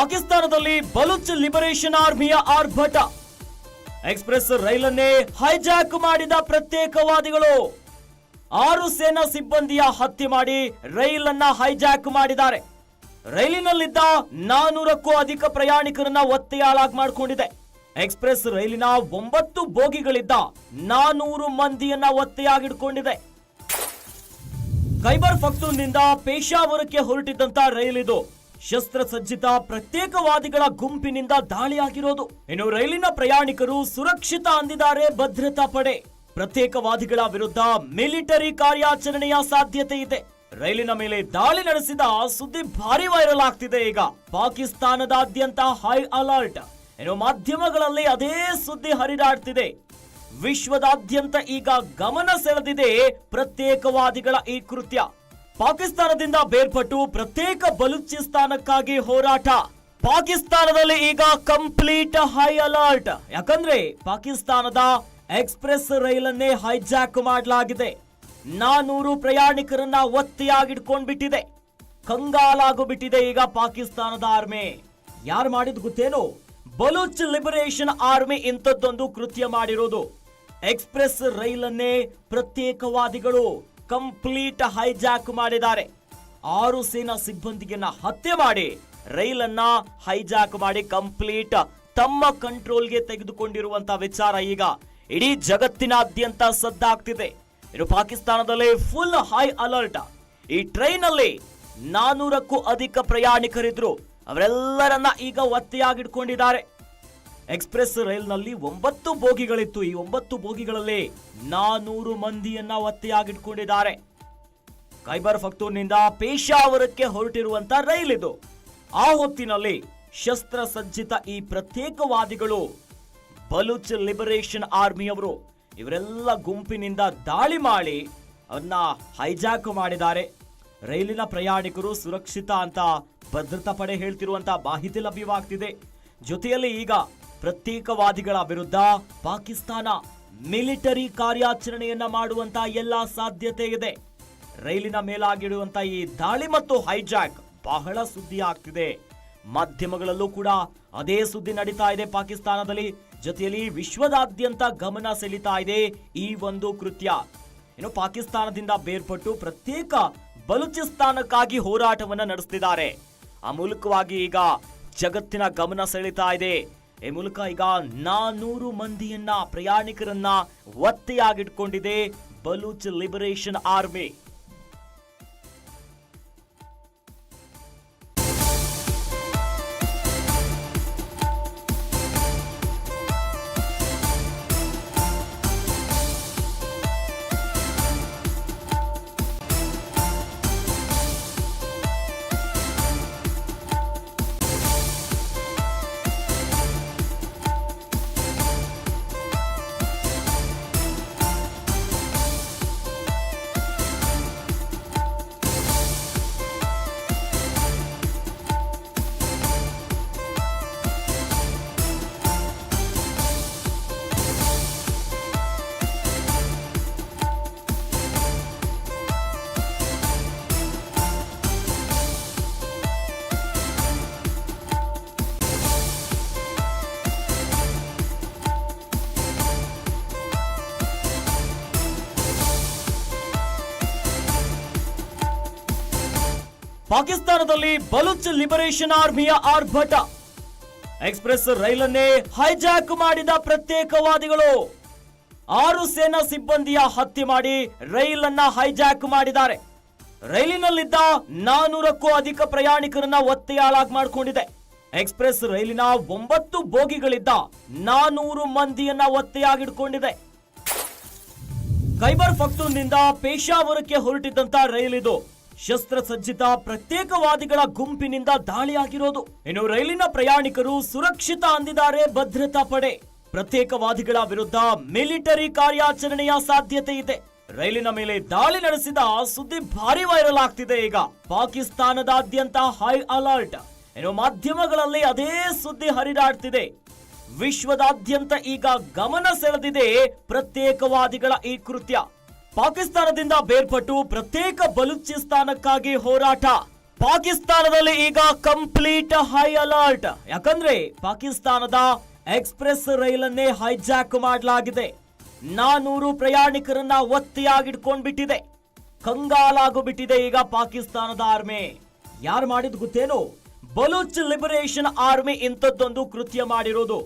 ಪಾಕಿಸ್ತಾನದಲ್ಲಿ ಬಲುಚ್ ಲಿಬರೇಷನ್ ಆರ್ಮಿಯ ಆರ್ಭಟ. ಎಕ್ಸ್ಪ್ರೆಸ್ ರೈಲನ್ನೇ ಹೈಜಾಕ್ ಮಾಡಿದ ಪ್ರತ್ಯೇಕವಾದಿಗಳು. ಆರು ಸೇನಾ ಸಿಬ್ಬಂದಿಯ ಹತ್ಯೆ ಮಾಡಿ ರೈಲನ್ನ ಹೈಜಾಕ್ ಮಾಡಿದ್ದಾರೆ. ರೈಲಿನಲ್ಲಿದ್ದ ನಾನೂರಕ್ಕೂ ಅಧಿಕ ಪ್ರಯಾಣಿಕರನ್ನ ಒತ್ತೆಯಾಳಾಗಿ ಮಾಡಿಕೊಂಡಿದೆ. ಎಕ್ಸ್ಪ್ರೆಸ್ ರೈಲಿನ ಒಂಬತ್ತು ಬೋಗಿಗಳಿದ್ದ ನಾನೂರು ಮಂದಿಯನ್ನ ಒತ್ತೆಯಾಗಿಡ್ಕೊಂಡಿದೆ. ಖೈಬರ್ ಫಕ್ತೂನ್ನಿಂದ ಪೇಶಾವರಕ್ಕೆ ಹೊರಟಿದ್ದಂತ ರೈಲಿದು. ಶಸ್ತ್ರಸಜ್ಜಿತ ಪ್ರತ್ಯೇಕವಾದಿಗಳ ಗುಂಪಿನಿಂದ ದಾಳಿಯಾಗಿರೋದು. ಇನ್ನು ರೈಲಿನ ಪ್ರಯಾಣಿಕರು ಸುರಕ್ಷಿತ ಅಂದಿದ್ದಾರೆ ಭದ್ರತಾ ಪಡೆ. ಪ್ರತ್ಯೇಕವಾದಿಗಳ ವಿರುದ್ಧ ಮಿಲಿಟರಿ ಕಾರ್ಯಾಚರಣೆಯ ಸಾಧ್ಯತೆ ಇದೆ. ರೈಲಿನ ಮೇಲೆ ದಾಳಿ ನಡೆಸಿದ ಸುದ್ದಿ ಭಾರಿ ವೈರಲ್ ಆಗ್ತಿದೆ ಈಗ. ಪಾಕಿಸ್ತಾನದಾದ್ಯಂತ ಹೈ ಅಲರ್ಟ್ ಇನ್ನು ಮಾಧ್ಯಮಗಳಲ್ಲಿ ಅದೇ ಸುದ್ದಿ ಹರಿದಾಡ್ತಿದೆ. ವಿಶ್ವದಾದ್ಯಂತ ಈಗ ಗಮನ ಸೆಳೆದಿದೆ ಪ್ರತ್ಯೇಕವಾದಿಗಳ ಈ ಕೃತ್ಯ. ಪಾಕಿಸ್ತಾನದಿಂದ ಬೇರ್ಪಟ್ಟು ಪ್ರತ್ಯೇಕ ಬಲೂಚಿಸ್ತಾನಕ್ಕಾಗಿ ಹೋರಾಟ. ಪಾಕಿಸ್ತಾನದಲ್ಲಿ ಈಗ ಕಂಪ್ಲೀಟ್ ಹೈ ಅಲರ್ಟ್. ಯಾಕಂದ್ರೆ ಪಾಕಿಸ್ತಾನದ ಎಕ್ಸ್ಪ್ರೆಸ್ ರೈಲನ್ನೇ ಹೈಜಾಕ್ ಮಾಡಲಾಗಿದೆ. ನಾನೂರು ಪ್ರಯಾಣಿಕರನ್ನ ಒತ್ತೆಯಾಗಿಡ್ಕೊಂಡ್ಬಿಟ್ಟಿದೆ ಕಂಗಾಲಾಗು ಬಿಟ್ಟಿದೆ ಈಗ ಪಾಕಿಸ್ತಾನದ ಆರ್ಮಿ. ಯಾರು ಮಾಡಿದ್ ಗೊತ್ತೇನು? ಬಲೂಚ್ ಲಿಬರೇಷನ್ ಆರ್ಮಿ ಇಂಥದ್ದೊಂದು ಕೃತ್ಯ ಮಾಡಿರೋದು. ಎಕ್ಸ್ಪ್ರೆಸ್ ರೈಲನ್ನೇ ಪ್ರತ್ಯೇಕವಾದಿಗಳು. ಕಂಪ್ಲೀಟ್ ಹೈಜಾಕ್ ಮಾಡಿದ್ದಾರೆ. ಆರು ಸೇನಾ ಸಿಬ್ಬಂದಿಯನ್ನ ಹತ್ಯೆ ಮಾಡಿ ರೈಲನ್ನ ಹೈಜಾಕ್ ಮಾಡಿ ಕಂಪ್ಲೀಟ್ ತಮ್ಮ ಕಂಟ್ರೋಲ್ಗೆ ತೆಗೆದುಕೊಂಡಿರುವಂತಹ ವಿಚಾರ ಈಗ ಇಡೀ ಜಗತ್ತಿನಾದ್ಯಂತ ಸದ್ದಾಗ್ತಿದೆ. ಇನ್ನು ಪಾಕಿಸ್ತಾನದಲ್ಲಿ ಫುಲ್ ಹೈ ಅಲರ್ಟ್ ಈ ಟ್ರೈನ್ ಅಲ್ಲಿ ನಾನೂರಕ್ಕೂ ಅಧಿಕ ಪ್ರಯಾಣಿಕರಿದ್ರು. ಅವರೆಲ್ಲರನ್ನ ಈಗ ಒತ್ತೆಯಾಗಿಡ್ಕೊಂಡಿದ್ದಾರೆ ಎಕ್ಸ್ಪ್ರೆಸ್ ರೈಲ್ನಲ್ಲಿ ಒಂಬತ್ತು ಬೋಗಿಗಳಿತ್ತು. ಈ ಒಂಬತ್ತು ಬೋಗಿಗಳಲ್ಲಿ ನಾನೂರು ಮಂದಿಯನ್ನ ಒತ್ತೆಯಾಗಿಟ್ಕೊಂಡಿದ್ದಾರೆ. ಖೈಬರ್ ಫಕ್ತೂರ್ನಿಂದ ಪೇಶಾವರಕ್ಕೆ ಹೊರಟಿರುವಂತ ರೈಲ್ ಇದು ಆ ಹೊತ್ತಿನಲ್ಲಿ ಶಸ್ತ್ರಸಜ್ಜಿತ ಈ ಪ್ರತ್ಯೇಕವಾದಿಗಳು ಬಲೂಚ್ ಲಿಬರೇಷನ್ ಆರ್ಮಿಯವರು ಇವರೆಲ್ಲ ಗುಂಪಿನಿಂದ ದಾಳಿ ಮಾಡಿ ಅವನ್ನ ಹೈಜಾಕ್ ಮಾಡಿದ್ದಾರೆ. ರೈಲಿನ ಪ್ರಯಾಣಿಕರು ಸುರಕ್ಷಿತ ಅಂತ ಭದ್ರತಾ ಪಡೆ ಹೇಳ್ತಿರುವಂತ ಮಾಹಿತಿ ಲಭ್ಯವಾಗ್ತಿದೆ. ಜೊತೆಯಲ್ಲಿ ಈಗ ಪ್ರತ್ಯೇಕವಾದಿಗಳ ವಿರುದ್ಧ ಪಾಕಿಸ್ತಾನ ಮಿಲಿಟರಿ ಕಾರ್ಯಾಚರಣೆಯನ್ನ ಮಾಡುವಂತ ಎಲ್ಲ ಸಾಧ್ಯತೆ ಇದೆ. ರೈಲಿನ ಮೇಲಾಗಿಡುವಂತ ಈ ದಾಳಿ ಮತ್ತು ಹೈಜಾಕ್ ಬಹಳ ಸುದ್ದಿ ಆಗ್ತಿದೆ. ಮಾಧ್ಯಮಗಳಲ್ಲೂ ಕೂಡ ಅದೇ ಸುದ್ದಿ ನಡೀತಾ ಇದೆ ಪಾಕಿಸ್ತಾನದಲ್ಲಿ. ಜೊತೆಯಲ್ಲಿ ವಿಶ್ವದಾದ್ಯಂತ ಗಮನ ಸೆಳೀತಾ ಇದೆ ಈ ಒಂದು ಕೃತ್ಯ. ಏನು ಪಾಕಿಸ್ತಾನದಿಂದ ಬೇರ್ಪಟ್ಟು ಪ್ರತ್ಯೇಕ ಬಲೂಚಿಸ್ತಾನಕ್ಕಾಗಿ ಹೋರಾಟವನ್ನ ನಡೆಸ್ತಿದ್ದಾರೆ. ಆ ಈಗ ಜಗತ್ತಿನ ಗಮನ ಸೆಳೀತಾ ಇದೆ. ಈ ಮೂಲಕ ಈಗ ನಾನೂರು ಮಂದಿಯನ್ನ ಪ್ರಯಾಣಿಕರನ್ನ ಒತ್ತೆಯಾಗಿಟ್ಕೊಂಡಿದೆ. ಬಲೂಚ್ ಲಿಬರೇಷನ್ ಆರ್ಮಿ ಪಾಕಿಸ್ತಾನದಲ್ಲಿ ಬಲುಚ್ ಲಿಬರೇಷನ್ ಆರ್ಮಿಯ ಆರ್ಭಟ. ಎಕ್ಸ್ಪ್ರೆಸ್ ರೈಲನ್ನೇ ಹೈಜಾಕ್ ಮಾಡಿದ ಪ್ರತ್ಯೇಕವಾದಿಗಳು. ಆರು ಸೇನಾ ಸಿಬ್ಬಂದಿಯ ಹತ್ಯೆ ಮಾಡಿ ರೈಲನ್ನ ಹೈಜಾಕ್ ಮಾಡಿದ್ದಾರೆ. ರೈಲಿನಲ್ಲಿದ್ದ ನಾನೂರಕ್ಕೂ ಅಧಿಕ ಪ್ರಯಾಣಿಕರನ್ನ ಒತ್ತೆಯಾಳಾಗಿ ಮಾಡಿಕೊಂಡಿದೆ. ಎಕ್ಸ್ಪ್ರೆಸ್ ರೈಲಿನ ಒಂಬತ್ತು ಬೋಗಿಗಳಿದ್ದ ನಾನೂರು ಮಂದಿಯನ್ನ ಒತ್ತೆಯಾಗಿಡ್ಕೊಂಡಿದೆ. ಖೈಬರ್ ಫಕ್ತೂನ್ನಿಂದ ಪೇಶಾವರಕ್ಕೆ ಹೊರಟಿದ್ದಂತ ರೈಲಿದು. ಶಸ್ತ್ರಸಜ್ಜಿತ ಪ್ರತ್ಯೇಕವಾದಿಗಳ ಗುಂಪಿನಿಂದ ದಾಳಿಯಾಗಿರೋದು. ಇನ್ನು ರೈಲಿನ ಪ್ರಯಾಣಿಕರು ಸುರಕ್ಷಿತ ಅಂದಿದ್ದಾರೆ ಭದ್ರತಾ ಪಡೆ. ಪ್ರತ್ಯೇಕವಾದಿಗಳ ವಿರುದ್ಧ ಮಿಲಿಟರಿ ಕಾರ್ಯಾಚರಣೆಯ ಸಾಧ್ಯತೆ ಇದೆ. ರೈಲಿನ ಮೇಲೆ ದಾಳಿ ನಡೆಸಿದ ಸುದ್ದಿ ಭಾರಿ ವೈರಲ್ ಆಗ್ತಿದೆ ಈಗ. ಪಾಕಿಸ್ತಾನದಾದ್ಯಂತ ಹೈ ಅಲರ್ಟ್. ಏನೋ ಮಾಧ್ಯಮಗಳಲ್ಲಿ ಅದೇ ಸುದ್ದಿ ಹರಿದಾಡ್ತಿದೆ. ವಿಶ್ವದಾದ್ಯಂತ ಈಗ ಗಮನ ಸೆಳೆದಿದೆ ಪ್ರತ್ಯೇಕವಾದಿಗಳ ಈ ಕೃತ್ಯ. ಪಾಕಿಸ್ತಾನದಿಂದ ಬೇರ್ಪಟ್ಟು ಪ್ರತ್ಯೇಕ ಬಲೂಚಿಸ್ತಾನಕ್ಕಾಗಿ ಹೋರಾಟ. ಪಾಕಿಸ್ತಾನದಲ್ಲಿ ಈಗ ಕಂಪ್ಲೀಟ್ ಹೈ ಅಲರ್ಟ್. ಯಾಕಂದ್ರೆ ಪಾಕಿಸ್ತಾನದ ಎಕ್ಸ್ಪ್ರೆಸ್ ರೈಲನ್ನೇ ಹೈಜಾಕ್ ಮಾಡಲಾಗಿದೆ. ನಾನೂರು ಪ್ರಯಾಣಿಕರನ್ನ ಒತ್ತೆಯಾಗಿಡ್ಕೊಂಡ್ಬಿಟ್ಟಿದೆ ಕಂಗಾಲಾಗು ಬಿಟ್ಟಿದೆ ಈಗ ಪಾಕಿಸ್ತಾನದ ಆರ್ಮಿ. ಯಾರು ಮಾಡಿದ್ ಗೊತ್ತೇನು? ಬಲೂಚ್ ಲಿಬರೇಷನ್ ಆರ್ಮಿ ಇಂಥದ್ದೊಂದು ಕೃತ್ಯ ಮಾಡಿರೋದು.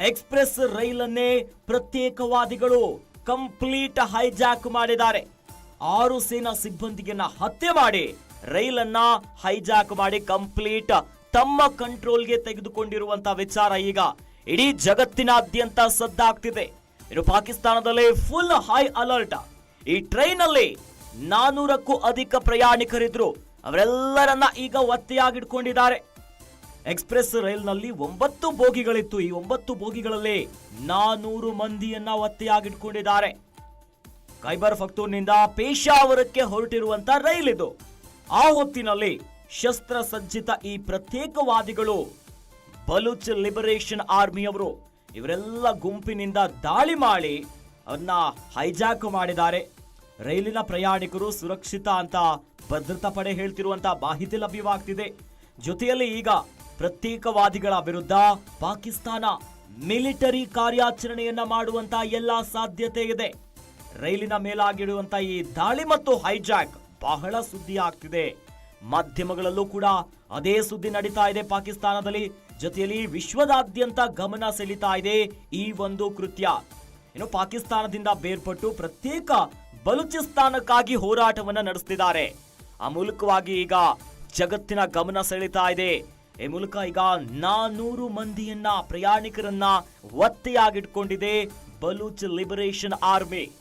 ಎಕ್ಸ್ಪ್ರೆಸ್ ರೈಲನ್ನೇ ಪ್ರತ್ಯೇಕವಾದಿಗಳು. ಕಂಪ್ಲೀಟ್ ಹೈಜಾಕ್ ಮಾಡಿದ್ದಾರೆ. ಆರು ಸೇನಾ ಸಿಬ್ಬಂದಿಗೆನ್ನ ಹತ್ಯೆ ಮಾಡಿ ರೈಲನ್ನ ಹೈಜಾಕ್ ಮಾಡಿ ಕಂಪ್ಲೀಟ್ ತಮ್ಮ ಕಂಟ್ರೋಲ್ಗೆ ತೆಗೆದುಕೊಂಡಿರುವಂತ ವಿಚಾರ ಈಗ ಇಡೀ ಜಗತ್ತಿನಾದ್ಯಂತ ಸದ್ದಾಗ್ತಿದೆ. ಇನ್ನು ಪಾಕಿಸ್ತಾನದಲ್ಲಿ ಫುಲ್ ಹೈ ಅಲರ್ಟ್ ಈ ಟ್ರೈನ್ ಅಲ್ಲಿ ನಾನೂರಕ್ಕೂ ಅಧಿಕ ಪ್ರಯಾಣಿಕರಿದ್ರು. ಅವರೆಲ್ಲರನ್ನ ಈಗ ಒತ್ತೆಯಾಗಿಡ್ಕೊಂಡಿದ್ದಾರೆ ಎಕ್ಸ್ಪ್ರೆಸ್ ರೈಲ್ನಲ್ಲಿ ಒಂಬತ್ತು ಬೋಗಿಗಳಿತ್ತು. ಈ ಒಂಬತ್ತು ಬೋಗಿಗಳಲ್ಲಿ ನಾನೂರು ಮಂದಿಯನ್ನ ಒತ್ತೆಯಾಗಿಟ್ಕೊಂಡಿದ್ದಾರೆ. ಖೈಬರ್ ಫಕ್ತೂರ್ನಿಂದ ಪೇಶಾವರಕ್ಕೆ ಹೊರಟಿರುವಂತ ರೈಲ್ ಇದು ಆ ಹೊತ್ತಿನಲ್ಲಿ ಶಸ್ತ್ರಸಜ್ಜಿತ ಈ ಪ್ರತ್ಯೇಕವಾದಿಗಳು ಬಲೂಚ್ ಲಿಬರೇಷನ್ ಆರ್ಮಿಯವರು ಇವರೆಲ್ಲ ಗುಂಪಿನಿಂದ ದಾಳಿ ಮಾಡಿ ಅವನ್ನ ಹೈಜಾಕ್ ಮಾಡಿದ್ದಾರೆ. ರೈಲಿನ ಪ್ರಯಾಣಿಕರು ಸುರಕ್ಷಿತ ಅಂತ ಭದ್ರತಾ ಪಡೆ ಹೇಳ್ತಿರುವಂತ ಮಾಹಿತಿ ಲಭ್ಯವಾಗ್ತಿದೆ. ಜೊತೆಯಲ್ಲಿ ಈಗ ಪ್ರತ್ಯೇಕವಾದಿಗಳ ವಿರುದ್ಧ ಪಾಕಿಸ್ತಾನ ಮಿಲಿಟರಿ ಕಾರ್ಯಾಚರಣೆಯನ್ನ ಮಾಡುವಂತ ಎಲ್ಲ ಸಾಧ್ಯತೆ ಇದೆ. ರೈಲಿನ ಮೇಲಾಗಿಡುವಂತ ಈ ದಾಳಿ ಮತ್ತು ಹೈಜಾಕ್ ಬಹಳ ಸುದ್ದಿ ಆಗ್ತಿದೆ. ಮಾಧ್ಯಮಗಳಲ್ಲೂ ಕೂಡ ಅದೇ ಸುದ್ದಿ ನಡೀತಾ ಇದೆ ಪಾಕಿಸ್ತಾನದಲ್ಲಿ. ಜೊತೆಯಲ್ಲಿ ವಿಶ್ವದಾದ್ಯಂತ ಗಮನ ಸೆಳೀತಾ ಇದೆ ಈ ಒಂದು ಕೃತ್ಯ. ಇನ್ನು ಪಾಕಿಸ್ತಾನದಿಂದ ಬೇರ್ಪಟ್ಟು ಪ್ರತ್ಯೇಕ ಬಲೂಚಿಸ್ತಾನಕ್ಕಾಗಿ ಹೋರಾಟವನ್ನ ನಡೆಸ್ತಿದ್ದಾರೆ. ಆ ಈಗ ಜಗತ್ತಿನ ಗಮನ ಸೆಳೀತಾ ಇದೆ. ಈ ಮೂಲಕ ಈಗ ನಾನೂರು ಮಂದಿಯನ್ನ ಪ್ರಯಾಣಿಕರನ್ನ ಒತ್ತೆಯಾಗಿಟ್ಕೊಂಡಿದೆ. Baloch liberation army.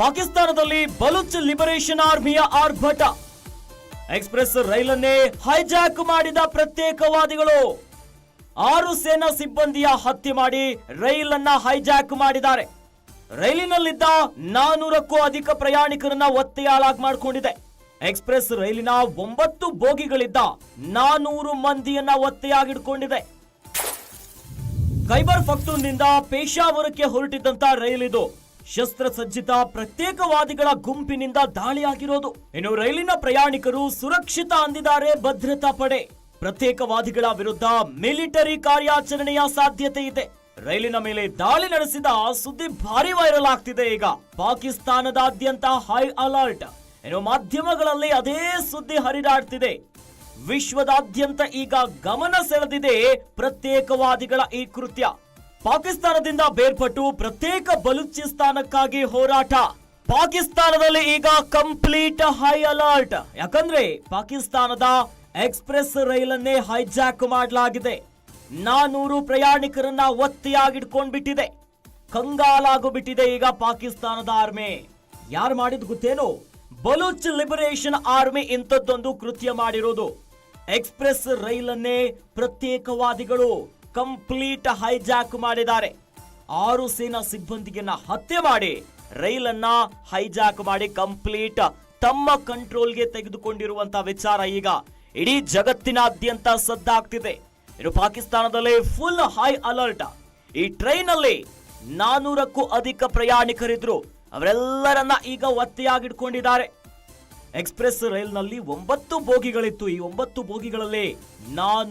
ಪಾಕಿಸ್ತಾನದಲ್ಲಿ ಬಲುಚ್ ಲಿಬರೇಷನ್ ಆರ್ಮಿಯ ಆರ್ಭಟ. ಎಕ್ಸ್ಪ್ರೆಸ್ ರೈಲನ್ನೇ ಹೈಜಾಕ್ ಮಾಡಿದ ಪ್ರತ್ಯೇಕವಾದಿಗಳು. ಆರು ಸೇನಾ ಸಿಬ್ಬಂದಿಯ ಹತ್ಯೆ ಮಾಡಿ ರೈಲನ್ನ ಹೈಜಾಕ್ ಮಾಡಿದ್ದಾರೆ. ರೈಲಿನಲ್ಲಿದ್ದ ನಾನೂರಕ್ಕೂ ಅಧಿಕ ಪ್ರಯಾಣಿಕರನ್ನ ಒತ್ತೆಯಾಳಾಗಿ ಮಾಡಿಕೊಂಡಿದೆ. ಎಕ್ಸ್ಪ್ರೆಸ್ ರೈಲಿನ ಒಂಬತ್ತು ಬೋಗಿಗಳಿದ್ದ ನಾನೂರು ಮಂದಿಯನ್ನ ಒತ್ತೆಯಾಗಿಡ್ಕೊಂಡಿದೆ. ಖೈಬರ್ ಪಖ್ತೂನ್ನಿಂದ ಪೇಶಾವರಕ್ಕೆ ಹೊರಟಿದ್ದಂತ ರೈಲಿದು. ಶಸ್ತ್ರಸಜ್ಜಿತ ಪ್ರತ್ಯೇಕವಾದಿಗಳ ಗುಂಪಿನಿಂದ ದಾಳಿಯಾಗಿರೋದು. ಇನ್ನು ರೈಲಿನ ಪ್ರಯಾಣಿಕರು ಸುರಕ್ಷಿತ ಅಂದಿದ್ದಾರೆ ಭದ್ರತಾ ಪಡೆ. ಪ್ರತ್ಯೇಕವಾದಿಗಳ ವಿರುದ್ಧ ಮಿಲಿಟರಿ ಕಾರ್ಯಾಚರಣೆಯ ಸಾಧ್ಯತೆ ಇದೆ. ರೈಲಿನ ಮೇಲೆ ದಾಳಿ ನಡೆಸಿದ ಸುದ್ದಿ ಭಾರಿ ವೈರಲ್ ಆಗ್ತಿದೆ ಈಗ. ಪಾಕಿಸ್ತಾನದಾದ್ಯಂತ ಹೈ ಅಲರ್ಟ್. ಇನ್ನು ಮಾಧ್ಯಮಗಳಲ್ಲಿ ಅದೇ ಸುದ್ದಿ ಹರಿದಾಡ್ತಿದೆ. ವಿಶ್ವದಾದ್ಯಂತ ಈಗ ಗಮನ ಸೆಳೆದಿದೆ ಪ್ರತ್ಯೇಕವಾದಿಗಳ ಈ ಕೃತ್ಯ. ಪಾಕಿಸ್ತಾನದಿಂದ ಬೇರ್ಪಟ್ಟು ಪ್ರತ್ಯೇಕ ಬಲೂಚಿಸ್ತಾನಕ್ಕಾಗಿ ಹೋರಾಟ. ಪಾಕಿಸ್ತಾನದಲ್ಲಿ ಈಗ ಕಂಪ್ಲೀಟ್ ಹೈ ಅಲರ್ಟ್. ಯಾಕಂದ್ರೆ ಪಾಕಿಸ್ತಾನದ ಎಕ್ಸ್ಪ್ರೆಸ್ ರೈಲನ್ನೇ ಹೈಜಾಕ್ ಮಾಡಲಾಗಿದೆ. ನಾನೂರು ಪ್ರಯಾಣಿಕರನ್ನ ಒತ್ತೆಯಾಗಿಡ್ಕೊಂಡ್ಬಿಟ್ಟಿದೆ ಕಂಗಾಲಾಗು ಬಿಟ್ಟಿದೆ ಈಗ ಪಾಕಿಸ್ತಾನದ ಆರ್ಮಿ. ಯಾರು ಮಾಡಿದ್ ಗೊತ್ತೇನು? ಬಲೂಚ್ ಲಿಬರೇಷನ್ ಆರ್ಮಿ ಇಂಥದ್ದೊಂದು ಕೃತ್ಯ ಮಾಡಿರೋದು. ಎಕ್ಸ್ಪ್ರೆಸ್ ರೈಲನ್ನೇ ಪ್ರತ್ಯೇಕವಾದಿಗಳು. ಕಂಪ್ಲೀಟ್ ಹೈಜಾಕ್ ಮಾಡಿದ್ದಾರೆ. ಆರು ಸೇನಾ ಸಿಬ್ಬಂದಿಯನ್ನ ಹತ್ಯೆ ಮಾಡಿ ರೈಲನ್ನ ಹೈಜಾಕ್ ಮಾಡಿ ಕಂಪ್ಲೀಟ್ ತಮ್ಮ ಕಂಟ್ರೋಲ್ಗೆ ತೆಗೆದುಕೊಂಡಿರುವಂತ ವಿಚಾರ ಈಗ ಇಡೀ ಜಗತ್ತಿನಾದ್ಯಂತ ಸದ್ದಾಗ್ತಿದೆ. ಇನ್ನು ಪಾಕಿಸ್ತಾನದಲ್ಲಿ ಫುಲ್ ಹೈ ಅಲರ್ಟ್ ಈ ಟ್ರೈನ್ ಅಲ್ಲಿ ನಾನೂರಕ್ಕೂ ಅಧಿಕ ಪ್ರಯಾಣಿಕರಿದ್ರು. ಅವರೆಲ್ಲರನ್ನ ಈಗ ಒತ್ತೆಯಾಗಿಟ್ಕೊಂಡಿದ್ದಾರೆ. ಎಕ್ಸ್ಪ್ರೆಸ್ ರೈಲ್ನಲ್ಲಿ ಒಂಬತ್ತು ಬೋಗಿಗಳಿತ್ತು. ಈ ಒಂಬತ್ತು ಬೋಗಿಗಳಲ್ಲಿ ನಾನು